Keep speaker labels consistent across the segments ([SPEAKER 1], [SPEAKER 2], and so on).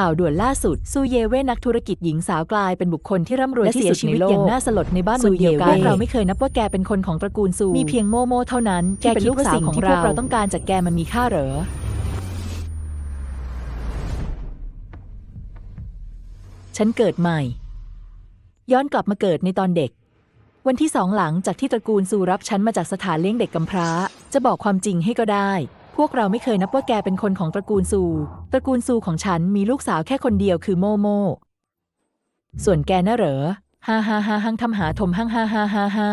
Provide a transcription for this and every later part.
[SPEAKER 1] ข่าวด่วนล่าสุด ซูเยเว่นักธุรกิจหญิงสาวกลายเป็นบุคคลที่ร่ำรวยและที่เสียสุดชีวิตในโลกอย่างน่าสลดในบ้านวันเดียวกัน
[SPEAKER 2] ซูเย่เว่
[SPEAKER 1] เราไม่เคยนับว่าแกเป็นคนของตระกูลซู มีเพียงโมโมเท่านั้น แกเป็นลูกสาวของเราเราต้องการจากแกมันมีค่าเหรอฉันเกิดใหม่ ย้อนกลับมาเกิดในตอนเด็ก วันที่สองหลังจากที่ตระกูลซูรับฉันมาจากสถานเลี้ยงเด็กกำพร้า จะบอกความจริงให้ก็ได้ พวกเราไม่เคยนับว่าแกเป็นคนของตระกูลซู ตระกูลซูของฉันมีลูกสาวแค่คนเดียวคือโมโม ส่วนแกน่ะเหรอ ฮ่าฮ่าฮ่าฮังทำหาถมฮังฮ่าฮ่าฮ่าฮ่า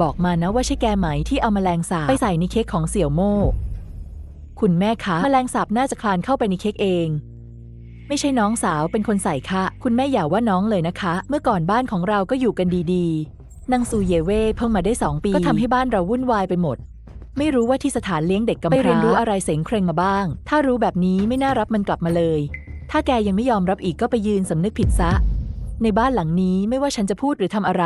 [SPEAKER 1] บอกมานะว่าใช่แกไหมที่เอาแมลงสาบไปใส่ในเค้กของเสี่ยวโม่ คุณแม่คะแมลงสาบน่าจะคลานเข้าไปในเค้กเอง ไม่ใช่น้องสาวเป็นคนใส่ค่ะ คุณแม่อย่าว่าน้องเลยนะคะ เมื่อก่อนบ้านของเราก็อยู่กันดีๆนางซูเยเว่เพิ่งมาได้สองปี ก็ทำให้บ้านเราวุ่นวายไปหมด ไม่รู้ว่าที่สถานเลี้ยงเด็กกำพร้าไปเรียนรู้อะไรเสงเครงมาบ้าง ถ้ารู้แบบนี้ไม่น่ารับมันกลับมาเลย ถ้าแกยังไม่ยอมรับอีกก็ไปยืนสำนึกผิดซะ ในบ้านหลังนี้ไม่ว่าฉันจะพูดหรือทำอะไร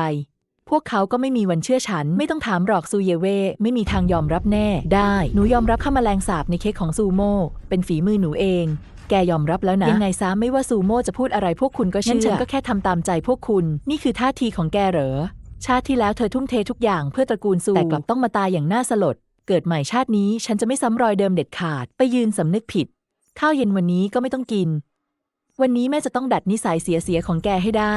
[SPEAKER 1] พวกเขาก็ไม่มีวันเชื่อฉัน ไม่ต้องถามหรอกซูเยเว่ไม่มีทางยอมรับแน่ ได้ หนูยอมรับข้าแมลงสาบในเค้กของซูโม่เป็นฝีมือหนูเอง แกยอมรับแล้วนะ ยังไงซะไม่ว่าซูโม่จะพูดอะไรพวกคุณก็เชื่อ งั้นฉันก็แค่ทำตามใจพวกคุณ นี่คือท่าทีของแกเหรอ ชาติที่แล้วเธอทุ่มเททุกอย่างเพื่อตระกูลซูแต่กลับต้องมาตายอย่างน่าสลด เกิดใหม่ชาตินี้ฉันจะไม่ซ้ำรอยเดิมเด็ดขาด ไปยืนสำนึกผิด ข้าวเย็นวันนี้ก็ไม่ต้องกิน วันนี้แม่จะต้องดัดนิสัยเสียๆของแกให้ได้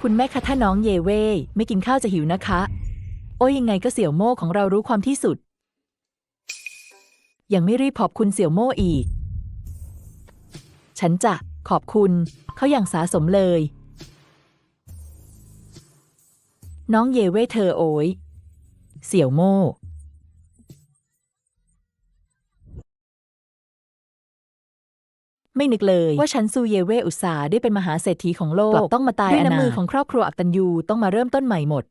[SPEAKER 1] คุณแม่คะถ้าน้องเยเว่ไม่กินข้าวจะหิวนะคะ โอ้ยยังไงก็เสี่ยวโม่ของเรารู้ความที่สุด ยังไม่รีบขอบคุณเสี่ยวโม่อีก ฉันจะขอบคุณ เขาอย่างสาสมเลย น้องเยเว่เธอโอย เสี่ยวโม่ ไม่นึกเลยว่าฉันซูเยเว่อุตสาห์ได้เป็นมหาเศรษฐีของโลกกลับต้องมาตายด้วยน้ำมือของครอบครัวอักตันยูต้องมาเริ่มต้นใหม่หมด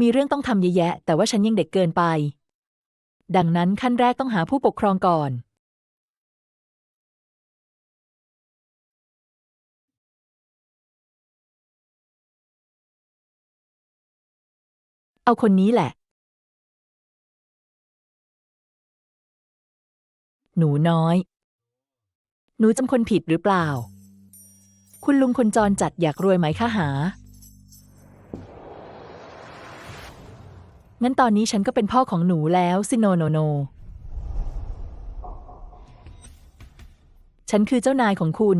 [SPEAKER 1] มีเรื่องต้องทำเยอะแยะ แต่ว่าฉันยังเด็กเกินไป ดังนั้นขั้นแรกต้องหาผู้ปกครองก่อน เอาคนนี้แหละ หนูน้อย หนูจำคนผิดหรือเปล่า คุณลุงคนจรจัดอยากรวยไหมคะหา งั้นตอนนี้ฉันก็เป็นพ่อของหนูแล้วสิโนโนโน ฉันคือเจ้านายของคุณ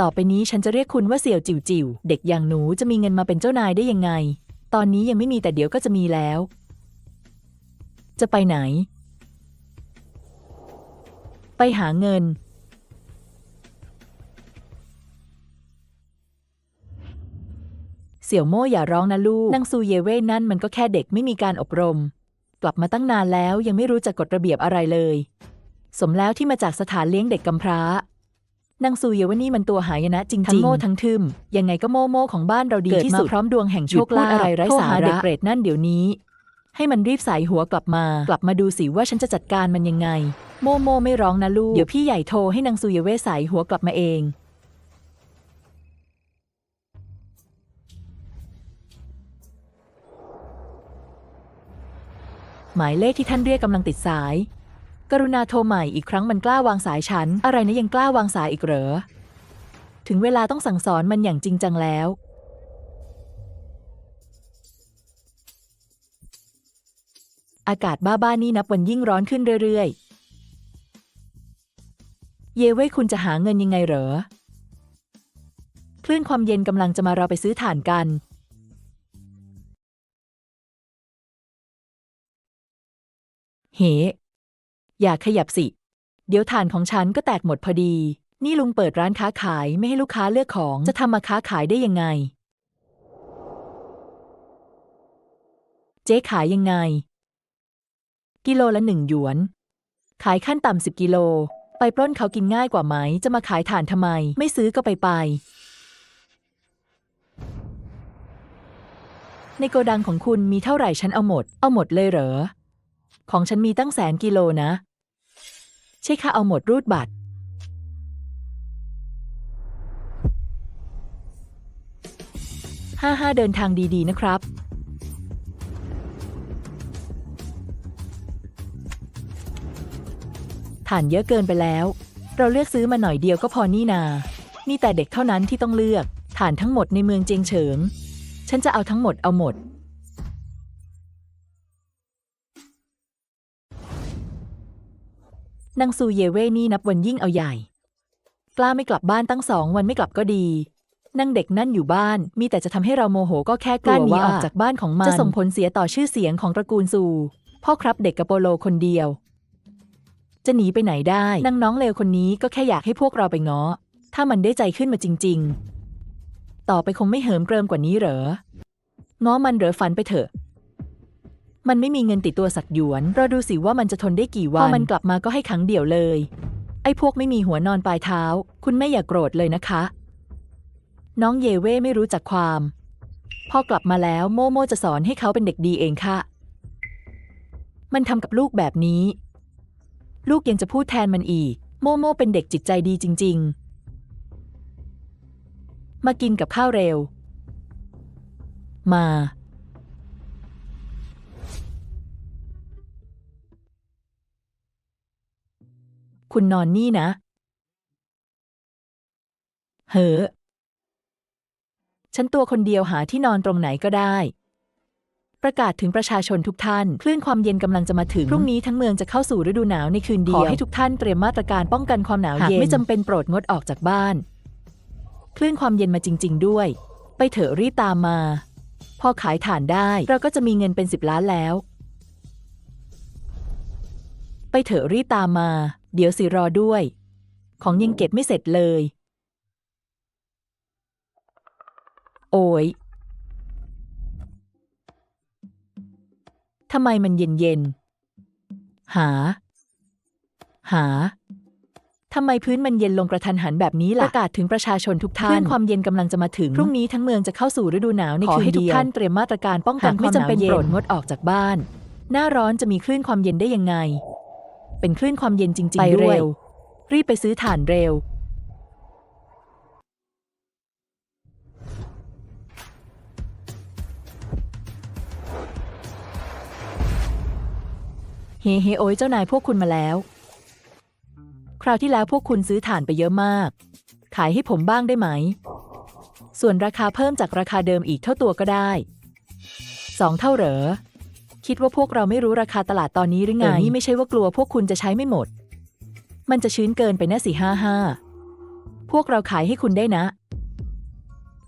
[SPEAKER 1] ต่อไปนี้ฉันจะเรียกคุณว่าเสี่ยวจิ๋วจิ๋วเด็กอย่างหนูจะมีเงินมาเป็นเจ้านายได้ยังไง ตอนนี้ยังไม่มีแต่เดี๋ยวก็จะมีแล้ว จะไปไหน ไปหาเงิน เสี่ยวโม่อย่าร้องนะลูกนางซูเยเว่นั่นมันก็แค่เด็กไม่มีการอบรม กลับมาตั้งนานแล้วยังไม่รู้จักกฎระเบียบอะไรเลย สมแล้วที่มาจากสถานเลี้ยงเด็กกำพร้านางซูเยว่านี่มันตัวหายนะจริงๆ ทั้งโม่ทั้งทึมยังไงก็โม่โม่ของบ้านเราดีที่สุดพร้อมดวงแห่งโชคลาภอะไรไร้สาระเด็กเปรตนั่นเดี๋ยวนี้ ให้มันรีบสายหัวกลับมา กลับมาดูสิว่าฉันจะจัดการมันยังไง โมโมไม่ร้องนะลูก เดี๋ยวพี่ใหญ่โทรให้นางซูเยเว่สายหัวกลับมาเอง หมายเลขที่ท่านเรียกกำลังติดสาย กรุณาโทรใหม่อีกครั้งมันกล้าวางสายฉัน อะไรนะยังกล้าวางสายอีกเหรอ ถึงเวลาต้องสั่งสอนมันอย่างจริงจังแล้ว อากาศบ้าๆนี่นับวันยิ่งร้อนขึ้นเรื่อยๆ เยเว่คุณจะหาเงินยังไงเหรอ คลื่นความเย็นกำลังจะมาเราไปซื้อถ่านกัน เห อย่าขยับสิ เดี๋ยวถ่านของฉันก็แตกหมดพอดี นี่ลุงเปิดร้านค้าขายไม่ให้ลูกค้าเลือกของจะทำมาค้าขายได้ยังไง เจ๊ขายยังไง กิโลละหนึ่งหยวน ขายขั้นต่ำสิบกิโล ไปปล้นเขากินง่ายกว่าไหม จะมาขายถ่านทำไม ไม่ซื้อก็ไปไปในโกดังของคุณมีเท่าไหร่ฉันเอาหมด เอาหมดเลยเหรอ ของฉันมีตั้งแสนกิโลนะ ใช่ค่ะเอาหมดรูดบัตร ห้าห้าเดินทางดีๆนะครับ ฐานเยอะเกินไปแล้ว เราเลือกซื้อมาหน่อยเดียวก็พอนี่นา มีแต่เด็กเท่านั้นที่ต้องเลือก ฐานทั้งหมดในเมืองเจียงเฉิง ฉันจะเอาทั้งหมดเอาหมด นางซูเยเว่นี่นับวันยิ่งเอาใหญ่ กล้าไม่กลับบ้านตั้งสองวันไม่กลับก็ดีนางเด็กนั่นอยู่บ้าน มีแต่จะทำให้เราโมโหก็แค่กลัวว่าออกจากบ้านของมัน จะส่งผลเสียต่อชื่อเสียงของตระกูลซู พ่อครับเด็กกระโปโลคนเดียว จะหนีไปไหนได้นางน้องเลวคนนี้ก็แค่อยากให้พวกเราไปง้อ ถ้ามันได้ใจขึ้นมาจริง ๆ ต่อไปคงไม่เหิมเกริมกว่านี้เหรอ ง้อมันเหรอฝันไปเถอะ มันไม่มีเงินติดตัวสักหยวน เรอดูสิว่ามันจะทนได้กี่วันพอมันกลับมาก็ให้ขังเดี่ยวเลย ไอ้พวกไม่มีหัวนอนปลายเท้า คุณแม่อย่ากโกรธเลยนะคะ น้องเยเว่ไม่รู้จักความ พอกลับมาแล้วโมโมจะสอนให้เขาเป็นเด็กดีเองค่ะ มันทำกับลูกแบบนี้ ลูกยังจะพูดแทนมันอีก โมโมเป็นเด็กจิตใจดีจริง ๆ มากินกับข้าวเร็ว มา คุณนอนนี่นะ เหอะฉันตัวคนเดียวหาที่นอนตรงไหนก็ได้ ประกาศถึงประชาชนทุกท่าน คลื่นความเย็นกำลังจะมาถึง พรุ่งนี้ทั้งเมืองจะเข้าสู่ฤดูหนาวในคืนเดียว ขอให้ทุกท่านเตรียมมาตรการป้องกันความหนาวเย็นหากไม่จำเป็นโปรดงดออกจากบ้าน คลื่นความเย็นมาจริง ๆ ด้วย ไปเถอะรีบตามมา พอขายถ่านได้ เราก็จะมีเงินเป็นสิบล้านแล้ว ไปเถอะรีบตามมา เดี๋ยวสิรอด้วย ของยังเก็บไม่เสร็จเลย โอ้ยทำไมมันเย็นเย็นๆหา หา ทำไมพื้นมันเย็นลงกระทันหันแบบนี้ล่ะ ประกาศถึงประชาชนทุกท่านคลื่นความเย็นกำลังจะมาถึง พรุ่งนี้ทั้งเมืองจะเข้าสู่ฤดูหนาวใน
[SPEAKER 2] ขอ
[SPEAKER 1] คืน
[SPEAKER 2] ให้
[SPEAKER 1] เดียว
[SPEAKER 2] ทุกท่าน
[SPEAKER 1] เตรียมมาตรการป้องกันความหนาวเย็นไม่จำเป็นโปรดงดออกจากบ้าน หน้าร้อนจะมีคลื่นความเย็นได้ยังไง เป็นคลื่นความเย็นจริงๆ
[SPEAKER 2] ไป
[SPEAKER 1] ด้วย
[SPEAKER 2] เร็ว
[SPEAKER 1] รีบไปซื้อถ่านเร็ว เฮเฮโอยเจ้านายพวกคุณมาแล้ว คราวที่แล้วพวกคุณซื้อถ่านไปเยอะมาก ขายให้ผมบ้างได้ไหม ส่วนราคาเพิ่มจากราคาเดิมอีกเท่าตัวก็ได้สองเท่าเหรอ คิดว่าพวกเราไม่รู้ราคาตลาดตอนนี้หรือไง นี่ไม่ใช่ว่ากลัวพวกคุณจะใช้ไม่หมด มันจะชื้นเกินไปนะสี่ห้าห้า พวกเราขายให้คุณได้นะ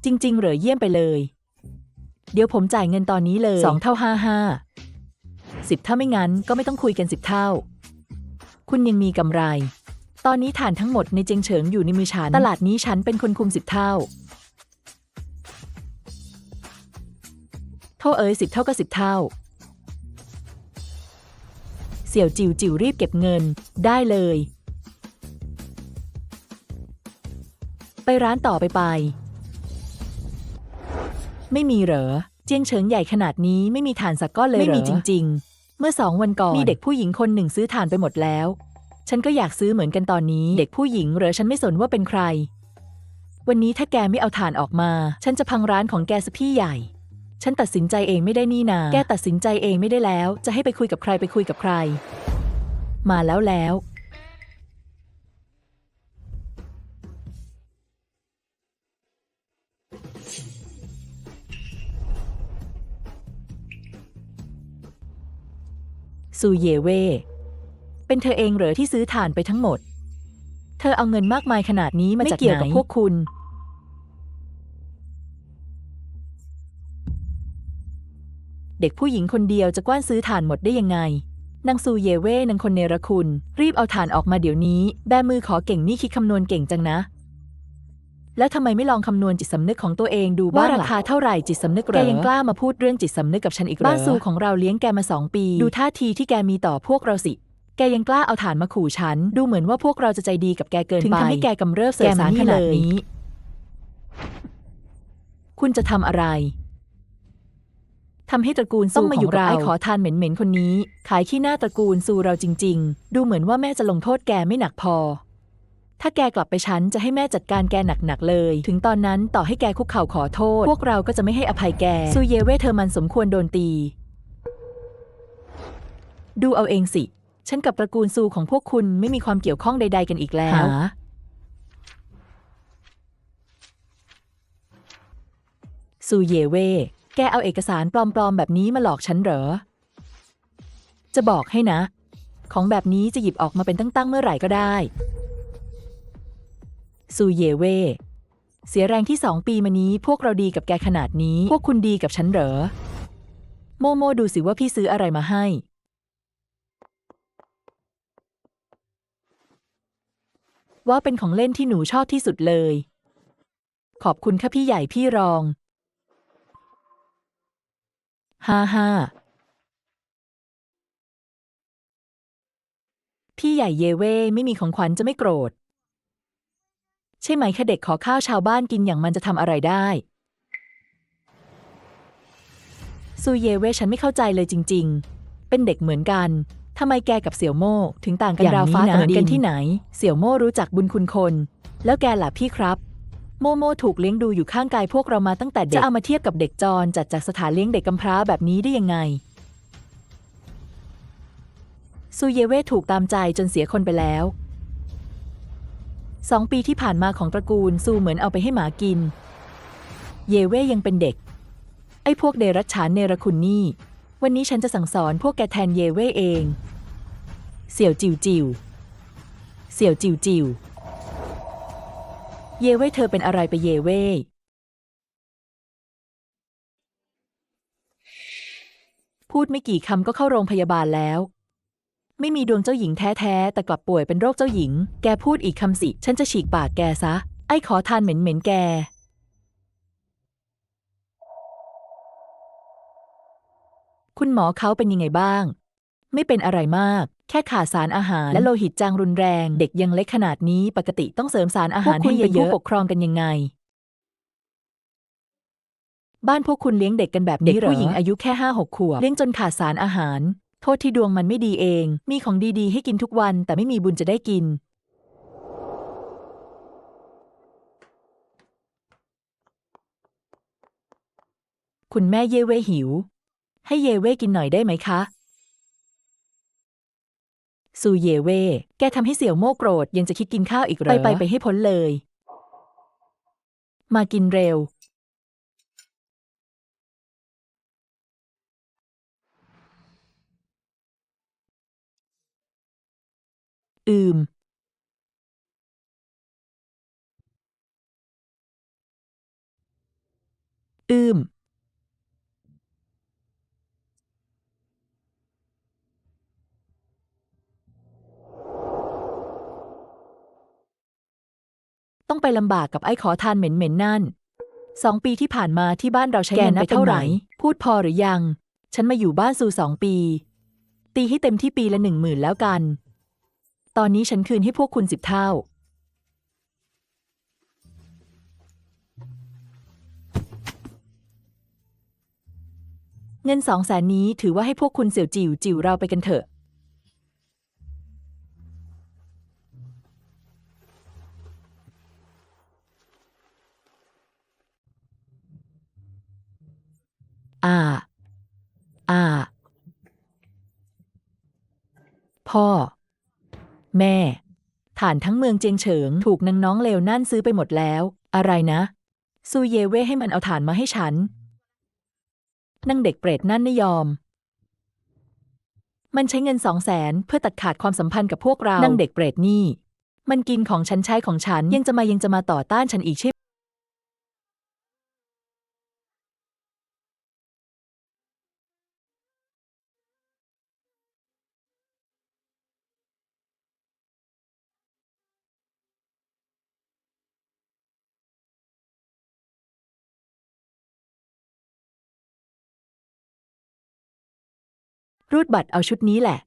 [SPEAKER 1] จริง ๆ เหรอเยี่ยมไปเลย เดี๋ยวผมจ่ายเงินตอนนี้เลยสองเท่าห้าห้าสิบถ้าไม่งั้นก็ไม่ต้องคุยกันสิบเท่า คุณยังมีกำไร ตอนนี้ฐานทั้งหมดในเจียงเฉิงอยู่ในมือฉัน ตลาดนี้ฉันเป็นคนคุมสิบเท่าโทษเอ๋ยสิบเท่าก็สิบเท่า เสี่ยวจิวจิวรีบเก็บเงิน ได้เลย ไปร้านต่อไปไป ไม่มีเหรอ เจียงเฉิงใหญ่ขนาดนี้ไม่มีฐานสักก้อนเลยเหรอไม่มีจริง ๆ เมื่อสองวันก่อน มีเด็กผู้หญิงคนหนึ่งซื้อฐานไปหมดแล้ว ฉันก็อยากซื้อเหมือนกันตอนนี้ เด็กผู้หญิงเหรอฉันไม่สนว่าเป็นใคร วันนี้ถ้าแกไม่เอาฐานออกมา ฉันจะพังร้านของแกสักพี่ใหญ่ ฉันตัดสินใจเองไม่ได้นี่นา แกตัดสินใจเองไม่ได้แล้ว จะให้ไปคุยกับใครไปคุยกับใคร มาแล้วแล้ว ซูเยเว่ เป็นเธอเองเหรอที่ซื้อถ่านไปทั้งหมด เธอเอาเงินมากมายขนาดนี้มาจากไหนไม่เกี่ยวกับพวกคุณ เด็กผู้หญิงคนเดียวจะกว้านซื้อถ่านหมดได้ยังไงนางซูเยเว่นางคนเนรคุณ รีบเอาถ่านออกมาเดี๋ยวนี้ แบมือขอเก่งนี่คิดคำนวณเก่งจังนะ แล้วทำไมไม่ลองคำนวณจิตสำนึกของตัวเองดูบ้างล่ะว่าราคาเท่าไหร่จิตสำนึกเหรอแกยังกล้ามาพูดเรื่องจิตสำนึกกับฉันอีกเหรอบ้านซูของเราเลี้ยงแกมาสองปี ดูท่าทีที่แกมีต่อพวกเราสิ แกยังกล้าเอาฐานมาขู่ฉัน ดูเหมือนว่าพวกเราจะใจดีกับแกเกินไปถึงทำให้แกกำเริบเสยสารขนาดนี้ คุณจะทำอะไร ทำให้ตระกูลซูต้องมาอยู่กับไอ้ขอทานเหม็นๆคนนี้ ขายขี้หน้าตระกูลซูเราจริง ๆ ดูเหมือนว่าแม่จะลงโทษแกไม่หนักพอ ถ้าแกกลับไปฉันจะให้แม่จัดการแกหนักๆเลย ถึงตอนนั้นต่อให้แกคุกเข่าขอโทษ พวกเราก็จะไม่ให้อภัยแกซูเยเว่เธอมันสมควรโดนตี ดูเอาเองสิ ฉันกับตระกูลซูของพวกคุณไม่มีความเกี่ยวข้องใด ๆ กันอีกแล้วซูเยเว่ แกเอาเอกสารปลอมๆ แบบนี้มาหลอกฉันเหรอ จะบอกให้นะ ของแบบนี้จะหยิบออกมาเป็นตั้งๆ เมื่อไหร่ก็ได้ ซูเยเว่เสียแรงที่สองปีมานี้พวกเราดีกับแกขนาดนี้ พวกคุณดีกับฉันเหรอ โมโมดูสิว่าพี่ซื้ออะไรมาให้ ว่าเป็นของเล่นที่หนูชอบที่สุดเลย ขอบคุณค่ะพี่ใหญ่พี่รอง ฮ่าฮ่าพี่ใหญ่เยเว่ไม่มีของขวัญจะไม่โกรธ ใช่ไหมคะเด็กขอข้าวชาวบ้านกินอย่างมันจะทำอะไรได้ ซูเยเว่ฉันไม่เข้าใจเลยจริง ๆ เป็นเด็กเหมือนกันทำไมแกกับเสี่ยวโม่ถึงต่างกันราวฟ้ากับดินกันที่ไหน เสี่ยวโม่รู้จักบุญคุณคน แล้วแกล่ะพี่ครับ โมโมถูกเลี้ยงดูอยู่ข้างกายพวกเรามาตั้งแต่เด็ก จะเอามาเทียบกับเด็กจรจัดจากสถานเลี้ยงเด็กกำพร้าแบบนี้ได้ยังไง ซูเยเว่ถูกตามใจจนเสียคนไปแล้วสองปีที่ผ่านมาของตระกูลซูเหมือนเอาไปให้หมากิน เยเว่ยังเป็นเด็ก ไอ้พวกเดรัจฉานเนรคุณนี่ วันนี้ฉันจะสั่งสอนพวกแกแทนเยเว่เอง เสี่ยวจิวจิวเสี่ยวจิวจิว เยเว่เธอเป็นอะไรไปเยเว่พูดไม่กี่คำก็เข้าโรงพยาบาลแล้ว ไม่มีดวงเจ้าหญิงแท้ๆ แต่กลับป่วยเป็นโรคเจ้าหญิง แกพูดอีกคำสิ ฉันจะฉีกปากแกซะ ไอ้ขอทานเหม็นๆแก คุณหมอเขาเป็นยังไงบ้าง ไม่เป็นอะไรมาก แค่ขาดสารอาหาร และโลหิตจางรุนแรง เด็กยังเล็กขนาดนี้ปกติต้องเสริมสารอาหารให้เยอะๆพวกคุณเป็นผู้ปกครองกันยังไง บ้านพวกคุณเลี้ยงเด็กกันแบบนี้เหรอเด็กผู้หญิงอายุแค่ห้าหกขวบเลี้ยงจนขาดสารอาหาร โทษที่ดวงมันไม่ดีเอง มีของดีๆ ให้กินทุกวัน แต่ไม่มีบุญจะได้กิน คุณแม่เยเว่หิว ให้เยเว่กินหน่อยได้ไหมคะ ซูเยเว่แกทำให้เสี่ยวโม่โกรธยังจะคิดกินข้าวอีกเหรอ ไปไปไปให้พ้นเลย มากินเร็ว อืม อืม ต้องไปลำบากกับไอ้ขอทานเหม็นๆนั่นสองปีที่ผ่านมาที่บ้านเราใช้เงินไปเท่าไหร่ พูดพอหรือยัง ฉันมาอยู่บ้านซูสองปี ตีให้เต็มที่ปีละหนึ่งหมื่นแล้วกัน ตอนนี้ฉันคืนให้พวกคุณสิบเท่า เงินสองแสนนี้ถือว่าให้พวกคุณเสี่ยวจิ๋วจิ๋วเราไปกันเถอะ อาอาพ่อ แม่ ฐานทั้งเมืองเจียงเฉิง ถูกนางน้องเลวนั่นซื้อไปหมดแล้ว อะไรนะ ซูเยเว่ให้มันเอาฐานมาให้ฉันนั่งเด็กเปรตนั่นไม่ยอม มันใช้เงินสองแสนเพื่อตัดขาดความสัมพันธ์กับพวกเรานั่งเด็กเปรตนี่ มันกินของฉันใช้ของฉันยังจะมายังจะมาต่อต้านฉันอีกใช่ รูดบัตรเอาชุดนี้แหละ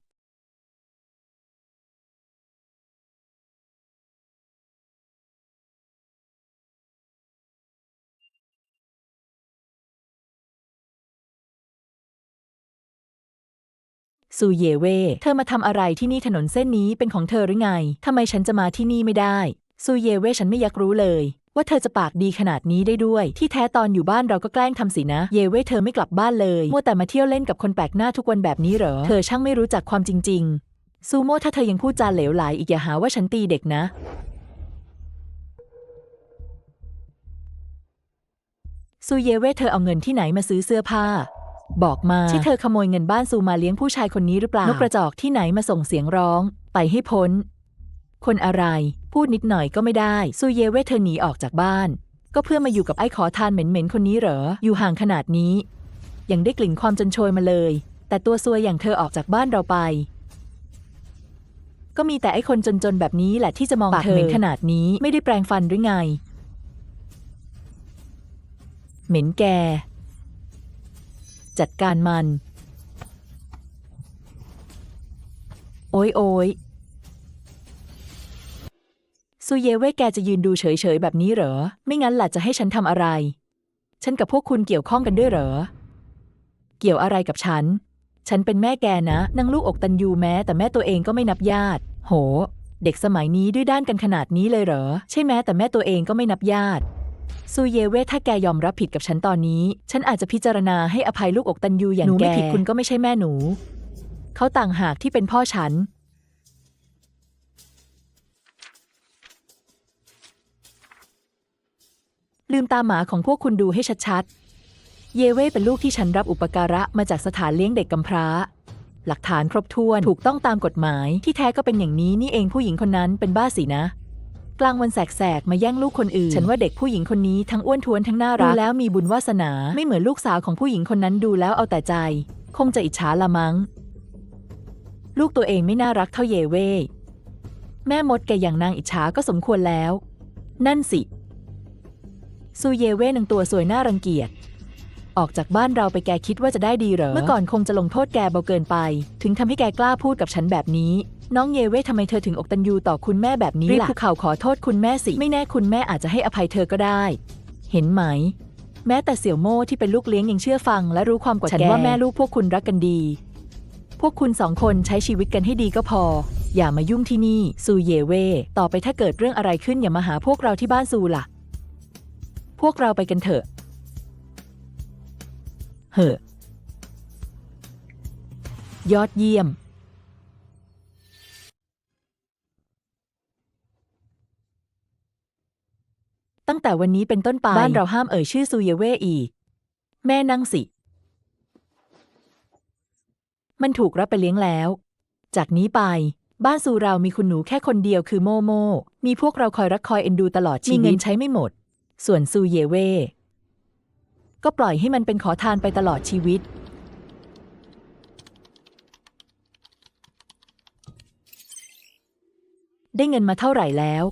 [SPEAKER 1] ซูเยเวเธอมาทำอะไรที่นี่ถนนเส้นนี้เป็นของเธอหรือไง ทำไมฉันจะมาที่นี่ไม่ได้ ซูเยเวฉันไม่อยากรู้เลย ว่าเธอจะปากดีขนาดนี้ได้ด้วย ที่แท้ตอนอยู่บ้านเราก็แกล้งทำสินะ เยเว่เธอไม่กลับบ้านเลยมัวแต่มาเที่ยวเล่นกับคนแปลกหน้าทุกวันแบบนี้เหรอ เธอช่างไม่รู้จักความจริง ๆ ซูโม่ถ้าเธอยังพูดจาเหลวไหลอีกอย่าหาว่าฉันตีเด็กนะซูเยเว่เธอเอาเงินที่ไหนมาซื้อเสื้อผ้า บอกมาที่เธอขโมยเงินบ้านซูมาเลี้ยงผู้ชายคนนี้หรือเปล่านกกระจอกที่ไหนมาส่งเสียงร้อง ไปให้พ้น คนอะไร พูดนิดหน่อยก็ไม่ได้ ซูเยเว่เธอหนีออกจากบ้าน ก็เพื่อมาอยู่กับไอ้ขอทานเหม็นๆคนนี้เหรอ อยู่ห่างขนาดนี้ ยังได้กลิ่นความจนโชยมาเลย แต่ตัวซวยอย่างเธอออกจากบ้านเราไป ก็มีแต่ไอ้คนจนๆแบบนี้แหละที่จะมองเธอเหม็นขนาดนี้ไม่ได้แปลงฟันหรือไง เหม็นแก จัดการมัน โอ้ยโอย ซูเยเว่แกจะยืนดูเฉยๆแบบนี้เหรอ ไม่งั้นล่ะจะให้ฉันทำอะไร ฉันกับพวกคุณเกี่ยวข้องกันด้วยเหรอ เกี่ยวอะไรกับฉัน ฉันเป็นแม่แกนะนางลูกอกตันยูแม้ แต่แม่ตัวเองก็ไม่นับญาติ โห เด็กสมัยนี้ดื้อด้านกันขนาดนี้เลยเหรอ ใช่แม้แต่แม่ตัวเองก็ไม่นับญาติซูเยเว่ถ้าแกยอมรับผิดกับฉันตอนนี้ ฉันอาจจะพิจารณาให้อภัยลูกอกตันยูอย่างแกหนูไม่ผิดคุณก็ไม่ใช่แม่หนู เขาต่างหากที่เป็นพ่อฉัน ลืมตาหมาของพวกคุณดูให้ชัดๆ เยเว่เป็นลูกที่ฉันรับอุปการะมาจากสถานเลี้ยงเด็กกำพร้า หลักฐานครบถ้วนถูกต้องตามกฎหมายที่แท้ก็เป็นอย่างนี้นี่เองผู้หญิงคนนั้นเป็นบ้าสินะ กลางวันแสกๆมาแย่งลูกคนอื่น ฉันว่าเด็กผู้หญิงคนนี้ทั้งอ้วนท้วนทั้งน่ารักดูแล้วมีบุญวาสนาไม่เหมือนลูกสาวของผู้หญิงคนนั้นดูแล้วเอาแต่ใจ คงจะอิจฉาละมัง้ง ลูกตัวเองไม่น่ารักเท่าเยเว่แม่มดแกอย่างนางอิจฉาก็สมควรแล้ว นั่นสิ ซูเยเว่นางตัวสวยน่ารังเกียจ ออกจากบ้านเราไปแกคิดว่าจะได้ดีเหรอ เมื่อก่อนคงจะลงโทษแกเบาเกินไป ถึงทำให้แกกล้าพูดกับฉันแบบนี้ น้องเยเว่ทำไมเธอถึงอกตันยูต่อคุณแม่แบบนี้ล่ะรีบคุกเข่าขอโทษคุณแม่สิ ไม่แน่คุณแม่อาจจะให้อภัยเธอก็ได้ เห็นไหม แม้แต่เสี่ยวโม่ที่เป็นลูกเลี้ยงยังเชื่อฟัง และรู้ความกว่าแกฉันว่าแม่ลูกพวกคุณรักกันดี พวกคุณสองคนใช้ชีวิตกันให้ดีก็พออย่ามายุ่งที่นี่ซูเยเว่ต่อไปถ้าเกิดเรื่องอะไรขึ้นอย่ามาหาพวกเราที่บ้านซูล่ะ พวกเราไปกันเถอะ เหอะ ยอดเยี่ยม ตั้งแต่วันนี้เป็นต้นไป บ้านเราห้ามเอ่ยชื่อซูเยเว่อีก แม่นั่งสิ มันถูกรับไปเลี้ยงแล้ว จากนี้ไป บ้านซูเรามีคุณหนูแค่คนเดียวคือโมโม มีพวกเราคอยรักคอยเอ็นดูตลอดชีวิตมีเงินใช้ไม่หมด ส่วนซูเยเว่ก็ปล่อยให้มันเป็นขอทานไปตลอดชีวิต ได้เงินมาเท่าไหร่แล้ว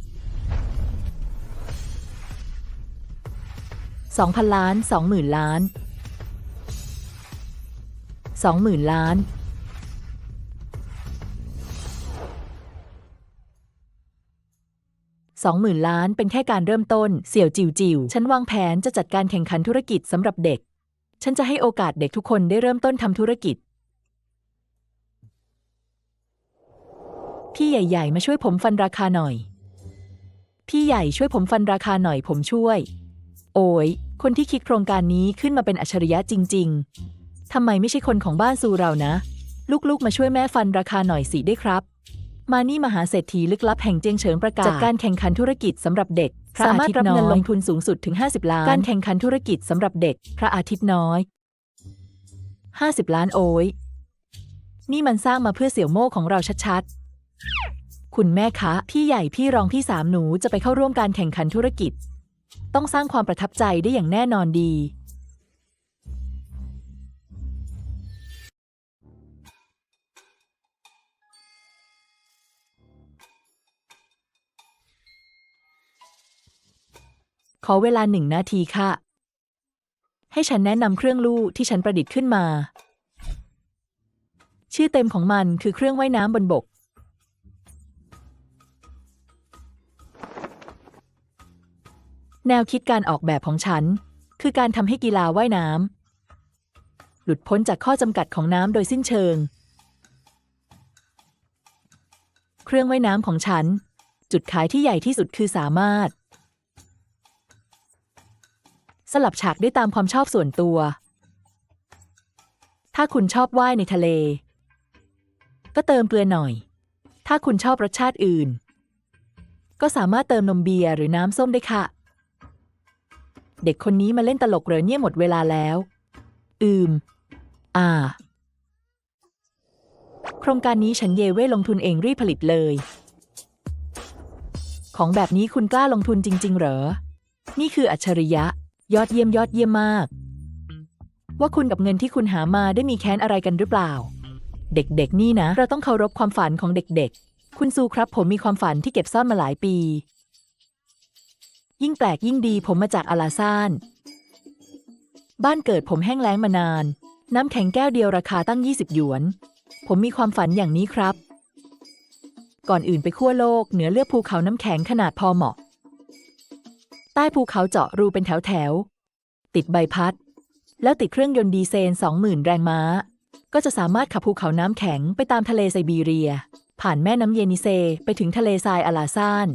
[SPEAKER 1] สองพันล้านสองหมื่นล้านสองหมื่นล้าน สองหมื่นล้านเป็นแค่การเริ่มต้น เสี่ยวจิวจิวฉันวางแผนจะจัดการแข่งขันธุรกิจสำหรับเด็ก ฉันจะให้โอกาสเด็กทุกคนได้เริ่มต้นทำธุรกิจ พี่ใหญ่ ๆ มาช่วยผมฟันราคาหน่อย พี่ใหญ่ช่วยผมฟันราคาหน่อยผมช่วย โอ้ยคนที่คิดโครงการนี้ขึ้นมาเป็นอัจฉริยะจริง ๆทำไมไม่ใช่คนของบ้านซูเรานะ ลูกๆ มาช่วยแม่ฟันราคาหน่อยสิได้ครับ มานี่มหาเศรษฐีลึกลับแห่งเจียงเฉิงประกาศจัดการแข่งขันธุรกิจสำหรับเด็ก สามารถรับเงินลงทุนสูงสุดถึง 50 ล้าน การแข่งขันธุรกิจสำหรับเด็ก พระอาทิตย์น้อย 50 ล้านโอ้ยนี่มันสร้างมาเพื่อเสี่ยวโม่ของเราชัดๆ คุณแม่คะ พี่ใหญ่พี่รองพี่สามหนูจะไปเข้าร่วมการแข่งขันธุรกิจ ต้องสร้างความประทับใจได้อย่างแน่นอนดี ขอเวลาหนึ่งนาทีค่ะ ให้ฉันแนะนำเครื่องลู่ที่ฉันประดิษฐ์ขึ้นมา ชื่อเต็มของมันคือเครื่องว่ายน้ำบนบก แนวคิดการออกแบบของฉัน คือการทำให้กีฬาว่ายน้ำหลุดพ้นจากข้อจำกัดของน้ำโดยสิ้นเชิง เครื่องว่ายน้ำของฉัน จุดขายที่ใหญ่ที่สุดคือสามารถ สลับฉากได้ตามความชอบส่วนตัว ถ้าคุณชอบว่ายในทะเล ก็เติมเกลือหน่อย ถ้าคุณชอบรสชาติอื่น ก็สามารถเติมนมเบียร์หรือน้ำส้มได้ค่ะ เด็กคนนี้มาเล่นตลกเหรอเนี่ยหมดเวลาแล้ว อืม อ่า โครงการนี้ฉันเยเว่ลงทุนเองรีบผลิตเลย ของแบบนี้คุณกล้าลงทุนจริง ๆ เหรอ นี่คืออัจฉริยะ ยอดเยี่ยมยอดเยี่ยมมาก ว่าคุณกับเงินที่คุณหามาได้มีแค้นอะไรกันหรือเปล่า เด็กๆ นี่นะ เราต้องเคารพความฝันของเด็กๆ คุณซูครับ ผมมีความฝันที่เก็บซ่อนมาหลายปี ยิ่งแปลกยิ่งดีผมมาจากอาลาซานบ้านเกิดผมแห้งแล้งมานาน น้ำแข็งแก้วเดียวราคาตั้ง 20 หยวน ผมมีความฝันอย่างนี้ครับ ก่อนอื่นไปขั้วโลกเหนือเลือกภูเขาน้ำแข็งขนาดพอเหมาะ ใต้ภูเขาเจาะรูเป็นแถวแถวๆติดใบพัด แล้วติดเครื่องยนต์ดีเซล20,000 แรงม้า ก็จะสามารถขับภูเขาน้ำแข็งไปตามทะเลไซบีเรีย ผ่านแม่น้ำเยนิเซไปถึงทะเลทรายอาลาซาน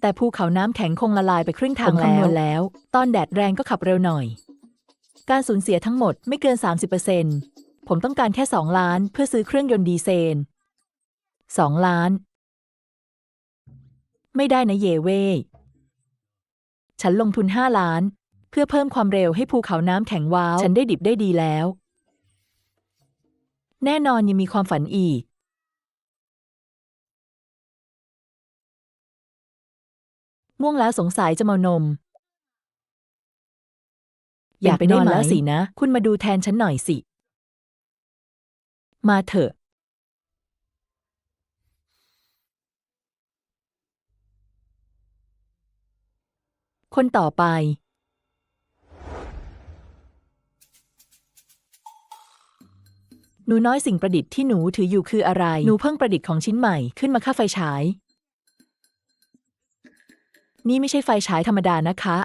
[SPEAKER 1] แต่ภูเขาน้ำแข็งคงละลายไปครึ่งทางแล้วแล้ว ตอนแดดแรงก็ขับเร็วหน่อย การสูญเสียทั้งหมดไม่เกิน 30%ผมต้องการแค่ 2 ล้านเพื่อซื้อเครื่องยนต์ดีเซล2ล้าน ไม่ได้นะเยเว่ ฉันลงทุน5ล้าน เพื่อเพิ่มความเร็วให้ภูเขาน้ำแข็งว้าว ฉันได้ดิบได้ดีแล้ว แน่นอนยังมีความฝันอีก ง่วงแล้วสงสัยจะเมานม อยากไปนอนแล้วสินะ คุณมาดูแทนฉันหน่อยสิ มาเถอะ คนต่อไป หนูน้อยสิ่งประดิษฐ์ที่หนูถืออยู่คืออะไร หนูเพิ่งประดิษฐ์ของชิ้นใหม่ขึ้นมาค่าไฟฉาย นี่ไม่ใช่ไฟฉายธรรมดานะคะ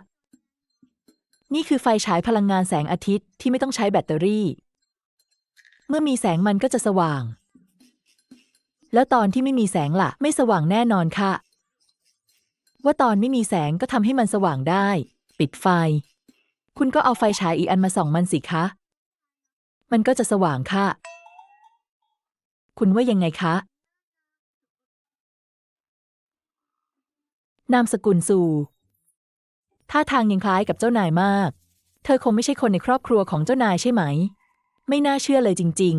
[SPEAKER 1] นี่คือไฟฉายพลังงานแสงอาทิตย์ที่ไม่ต้องใช้แบตเตอรี่ เมื่อมีแสงมันก็จะสว่าง แล้วตอนที่ไม่มีแสงล่ะ ไม่สว่างแน่นอนค่ะ ว่าตอนไม่มีแสงก็ทำให้มันสว่างได้ ปิดไฟ คุณก็เอาไฟฉายอีกอันมาส่องมันสิคะ มันก็จะสว่างค่ะ คุณว่ายังไงคะ นามสกุลซูท่าทางยังคล้ายกับเจ้านายมาก เธอคงไม่ใช่คนในครอบครัวของเจ้านายใช่ไหม ไม่น่าเชื่อเลยจริง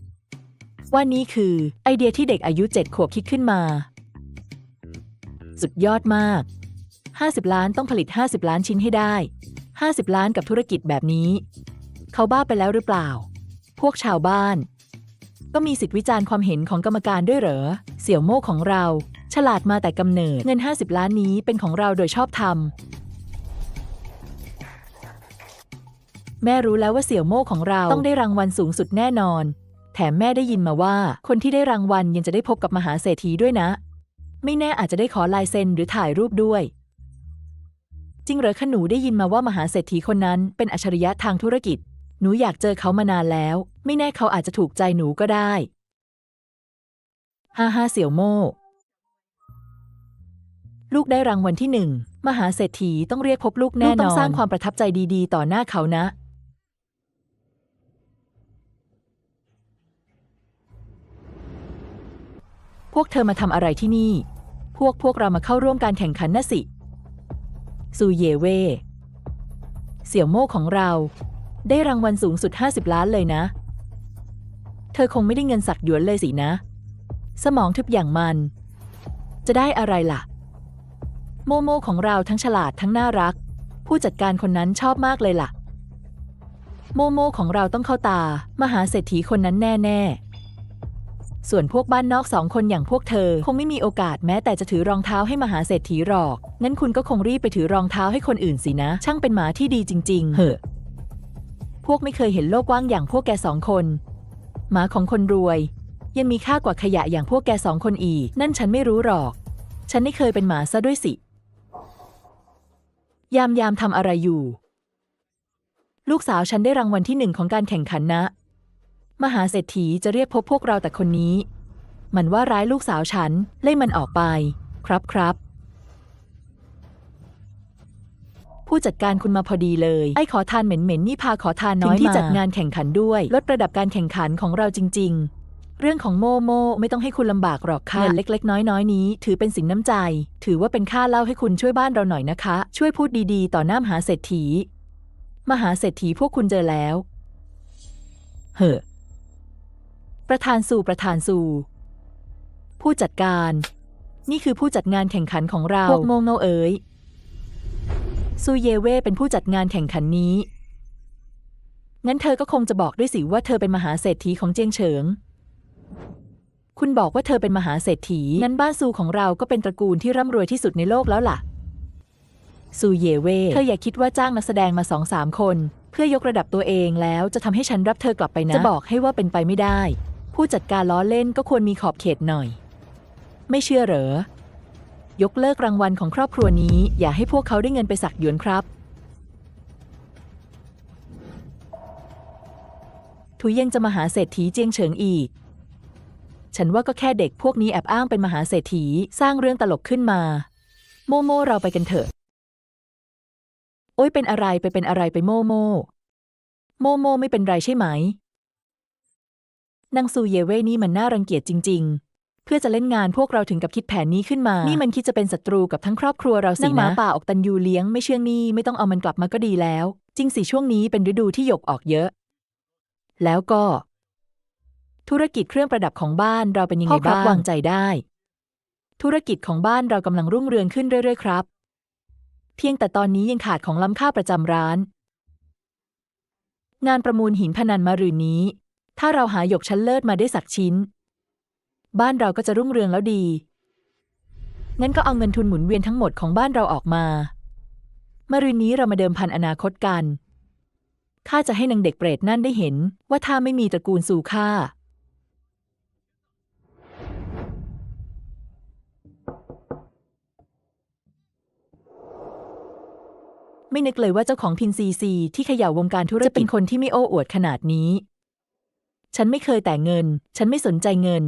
[SPEAKER 1] ๆ ว่านี่คือไอเดียที่เด็กอายุเจ็ดขวบคิดขึ้นมา สุดยอดมาก 50 ล้านต้องผลิต 50 ล้านชิ้นให้ได้ 50 ล้านกับธุรกิจแบบนี้ เขาบ้าไปแล้วหรือเปล่า พวกชาวบ้าน ก็มีสิทธิวิจารณ์ความเห็นของกรรมการด้วยเหรอ เสี่ยวโม่ของเรา ฉลาดมาแต่กำเนิด เงิน 50 ล้านนี้เป็นของเราโดยชอบธรรมแม่รู้แล้วว่าเสี่ยวโม่ของเราต้องได้รางวัลสูงสุดแน่นอน แถมแม่ได้ยินมาว่า คนที่ได้รางวัลยังจะได้พบกับมหาเศรษฐีด้วยนะ ไม่แน่อาจจะได้ขอลายเซ็นหรือถ่ายรูปด้วย จริงเหรอคะหนูได้ยินมาว่ามหาเศรษฐีคนนั้นเป็นอัจฉริยะทางธุรกิจ หนูอยากเจอเขามานานแล้ว ไม่แน่เขาอาจจะถูกใจหนูก็ได้ฮ่าฮ่าเสี่ยวโม่ลูกได้รางวัลที่หนึ่ง มหาเศรษฐีต้องเรียกพบลูกแน่นอน ต้องสร้างความประทับใจดีๆ ต่อหน้าเขานะ วกเธอมาทำอะไรที่นี่ พวกพวกเรามาเข้าร่วมการแข่งขันนะสิ ซูเยเว่เสี่ยวโม่ของเรา ได้รางวัลสูงสุด 50 ล้านเลยนะ เธอคงไม่ได้เงินสักหยวนเลยสินะ สมองทึบอย่างมัน จะได้อะไรล่ะ โมโมของเราทั้งฉลาดทั้งน่ารัก ผู้จัดการคนนั้นชอบมากเลยล่ะ โมโมของเราต้องเข้าตา มหาเศรษฐีคนนั้นแน่ ๆ ส่วนพวกบ้านนอกสองคนอย่างพวกเธอ คงไม่มีโอกาสแม้แต่จะถือรองเท้าให้มหาเศรษฐีหรอก งั้นคุณก็คงรีบไปถือรองเท้าให้คนอื่นสินะ ช่างเป็นหมาที่ดีจริง ๆ เหอะ พวกไม่เคยเห็นโลกกว้างอย่างพวกแกสองคน หมาของคนรวย ยังมีค่ากว่าขยะอย่างพวกแกสองคนอีก นั่นฉันไม่รู้หรอก ฉันไม่เคยเป็นหมาซะด้วยสิ ยามยามทำอะไรอยู่ ลูกสาวฉันได้รางวัลที่หนึ่งของการแข่งขันนะ มหาเศรษฐีจะเรียกพบพวกเราแต่คนนี้ มันว่าร้ายลูกสาวฉันไล่มันออกไป ครับครับ ผู้จัดการคุณมาพอดีเลย ไอ้ขอทานเหม็นๆนี่พาขอทานน้อยที่จัดงานแข่งขันด้วย ลดระดับการแข่งขันของเราจริง ๆ เรื่องของโมโมไม่ต้องให้คุณลำบากหรอกค่ะเงินเล็ก ๆ น้อยๆนี้ ถือเป็นสินน้ำใจ ถือว่าเป็นค่าเล่าให้คุณช่วยบ้านเราหน่อยนะคะ ช่วยพูดดีๆ ต่อหน้ามหาเศรษฐี มหาเศรษฐีพวกคุณเจอแล้ว เหอะ ประธานสู่ประธานสู่ ผู้จัดการ นี่คือผู้จัดงานแข่งขันของเราพวกโมงเงาเอ๋ยซูเยเว่เป็นผู้จัดงานแข่งขันนี้ งั้นเธอก็คงจะบอกด้วยสิว่าเธอเป็นมหาเศรษฐีของเจียงเฉิง คุณบอกว่าเธอเป็นมหาเศรษฐี งั้นบ้านซูของเราก็เป็นตระกูลที่ร่ำรวยที่สุดในโลกแล้วล่ะ ซูเยเว่เธออย่าคิดว่าจ้างนักแสดงมาสองสามคน เพื่อยกระดับตัวเองแล้วจะทำให้ฉันรับเธอกลับไปนะ จะบอกให้ว่าเป็นไปไม่ได้ ผู้จัดการล้อเล่นก็ควรมีขอบเขตหน่อย ไม่เชื่อเหรอ ยกเลิกรางวัลของครอบครัวนี้ อย่าให้พวกเขาได้เงินไปสักหยวนครับถุยยังจะมาหาเศรษฐีเจียงเฉิงอีก ฉันว่าก็แค่เด็กพวกนี้แอบอ้างเป็นมหาเศรษฐีสร้างเรื่องตลกขึ้นมา โมโมเราไปกันเถอะ โอ้ยเป็นอะไรไปเป็นอะไรไปโมโม โมโมไม่เป็นไรใช่ไหม นางซูเยเว่นี่มันน่ารังเกียจจริง ๆ เพื่อจะเล่นงานพวกเราถึงกับคิดแผนนี้ขึ้นมา นี่มันคิดจะเป็นศัตรูกับทั้งครอบครัวเราสินะหมาป่าออกตันยูเลี้ยงไม่เชื่องนี่ไม่ต้องเอามันกลับมาก็ดีแล้ว จริงสิช่วงนี้เป็นฤดูที่หยกออกเยอะ แล้วก็ ธุรกิจเครื่องประดับของบ้านเราเป็นยังไงบ้างวางใจได้ ธุรกิจของบ้านเรากำลังรุ่งเรืองขึ้นเรื่อยๆครับ เพียงแต่ตอนนี้ยังขาดของล้ำค่าประจำร้าน งานประมูลหินพนันมารืนนี้ ถ้าเราหาหยกชั้นเลิศมาได้สักชิ้น บ้านเราก็จะรุ่งเรืองแล้วดี งั้นก็เอาเงินทุนหมุนเวียนทั้งหมดของบ้านเราออกมา มารืนนี้เรามาเดิมพันอนาคตกัน ข้าจะให้นางเด็กเปรตนั่นได้เห็น ว่าถ้าไม่มีตระกูลสู่ข้าไม่นึกเลยว่าเจ้าของพินซีซีที่เขย่าวงการธุรกิจจะเป็นคนที่ไม่โอ้อวดขนาดนี้ ฉันไม่เคยแต่เงิน ฉันไม่สนใจเงิน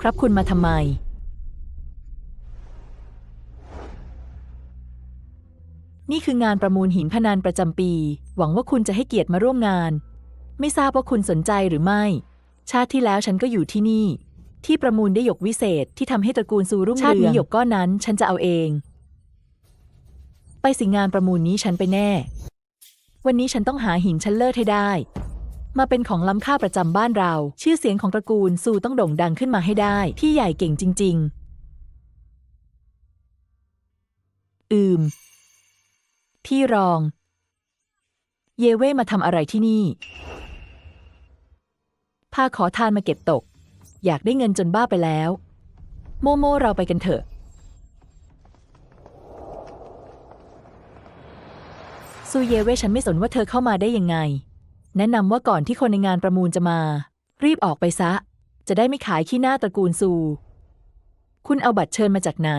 [SPEAKER 1] ครับคุณมาทำไม นี่คืองานประมูลหินพนันประจำปี หวังว่าคุณจะให้เกียรติมาร่วมงาน ไม่ทราบว่าคุณสนใจหรือไม่ ชาติที่แล้วฉันก็อยู่ที่นี่ ที่ประมูลได้หยกวิเศษที่ทำให้ตระกูลซูรุ่งเรืองชาตินี้หยกก้อนนั้น ฉันจะเอาเอง ไปสิงานประมูลนี้ฉันไปแน่ วันนี้ฉันต้องหาหินชั้นเลิศให้ได้ มาเป็นของล้ำค่าประจำบ้านเรา ชื่อเสียงของตระกูลซูต้องโด่งดังขึ้นมาให้ได้ พี่ใหญ่เก่งจริง ๆ อืม พี่รอง เยเว่มาทำอะไรที่นี่ พาขอทานมาเก็บตก อยากได้เงินจนบ้าไปแล้ว โมโมเราไปกันเถอะซูเยเว่ฉันไม่สนว่าเธอเข้ามาได้ยังไง แนะนำว่าก่อนที่คนในงานประมูลจะมา รีบออกไปซะ จะได้ไม่ขายขี้หน้าตระกูลซู คุณเอาบัตรเชิญมาจากไหน